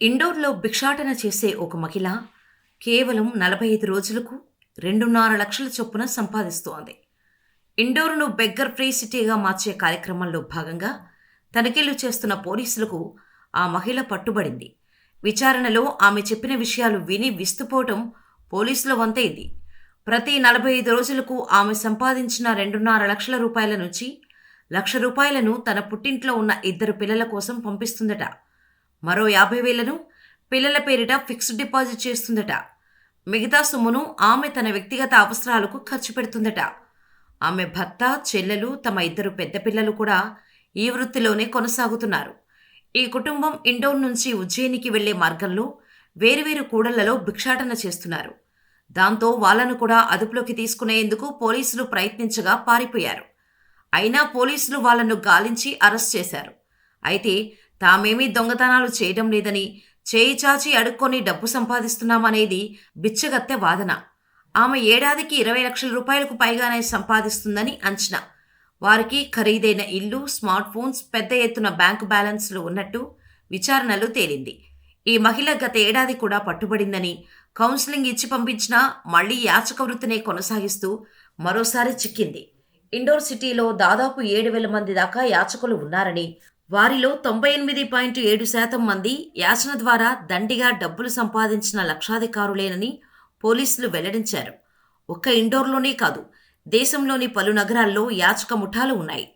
ఇండోర్లో భిక్షాటన చేసే ఒక మహిళ కేవలం నలభై ఐదు రోజులకు రెండున్నర లక్షల చొప్పున సంపాదిస్తోంది. ఇండోర్ను బెగ్గర్ ఫ్రీ సిటీగా మార్చే కార్యక్రమంలో భాగంగా తనిఖీలు చేస్తున్న పోలీసులకు ఆ మహిళ పట్టుబడింది. విచారణలో ఆమె చెప్పిన విషయాలు విని విస్తుపోవటం పోలీసుల వంతైంది ప్రతి నలభై ఐదు రోజులకు ఆమె సంపాదించిన రెండున్నర లక్షల రూపాయల నుంచి లక్ష రూపాయలను తన పుట్టింట్లో ఉన్న ఇద్దరు పిల్లల కోసం పంపిస్తుందట. మరో యాభై వేలను పిల్లల పేరిట ఫిక్స్డ్ డిపాజిట్ చేస్తుందట. మిగతా సొమ్మును ఆమె తన వ్యక్తిగత అవసరాలకు ఖర్చు పెడుతుందట. ఆమె భర్త చెల్లెలు తమ ఇద్దరు పెద్ద పిల్లలు కూడా ఈ వృత్తిలోనే కొనసాగుతున్నారు. ఈ కుటుంబం ఇండోర్ నుంచి ఉజ్జయినికి వెళ్ళే మార్గంలో వేరువేరు కూడళ్ళలో భిక్షాటన చేస్తున్నారు. దాంతో వాళ్ళను కూడా అదుపులోకి తీసుకునేందుకు పోలీసులు ప్రయత్నించగా పారిపోయారు. అయినా పోలీసులు వాళ్ళను గాలించి అరెస్ట్ చేశారు. అయితే తామేమీ దొంగతనాలు చేయడం లేదని చేయి చాచి అడుక్కొని డబ్బు సంపాదిస్తున్నామనేది బిచ్చగత్తె వాదన. ఆమె ఏడాదికి ఇరవై లక్షల రూపాయలకు పైగానే సంపాదిస్తుందని అంచనా. వారికి ఖరీదైన ఇల్లు స్మార్ట్ ఫోన్స్ పెద్ద ఎత్తున బ్యాంకు బ్యాలెన్స్లు ఉన్నట్టు విచారణలు తేలింది. ఈ మహిళ గత ఏడాది కూడా పట్టుబడిందని కౌన్సిలింగ్ ఇచ్చి పంపించినా మళ్ళీ యాచక వృత్తినే కొనసాగిస్తూ మరోసారి చిక్కింది. ఇండోర్ సిటీలో దాదాపు ఏడు వేల మంది దాకా యాచకులు ఉన్నారని వారిలో తొంభై ఎనిమిది పాయింట్ ఏడు శాతం మంది యాచన ద్వారా దండిగా డబ్బులు సంపాదించిన లక్షాధికారులేనని పోలీసులు వెల్లడించారు. ఒక్క ఇండోర్లోనే కాదు దేశంలోని పలు నగరాల్లో యాచక ముఠాలు ఉన్నాయి.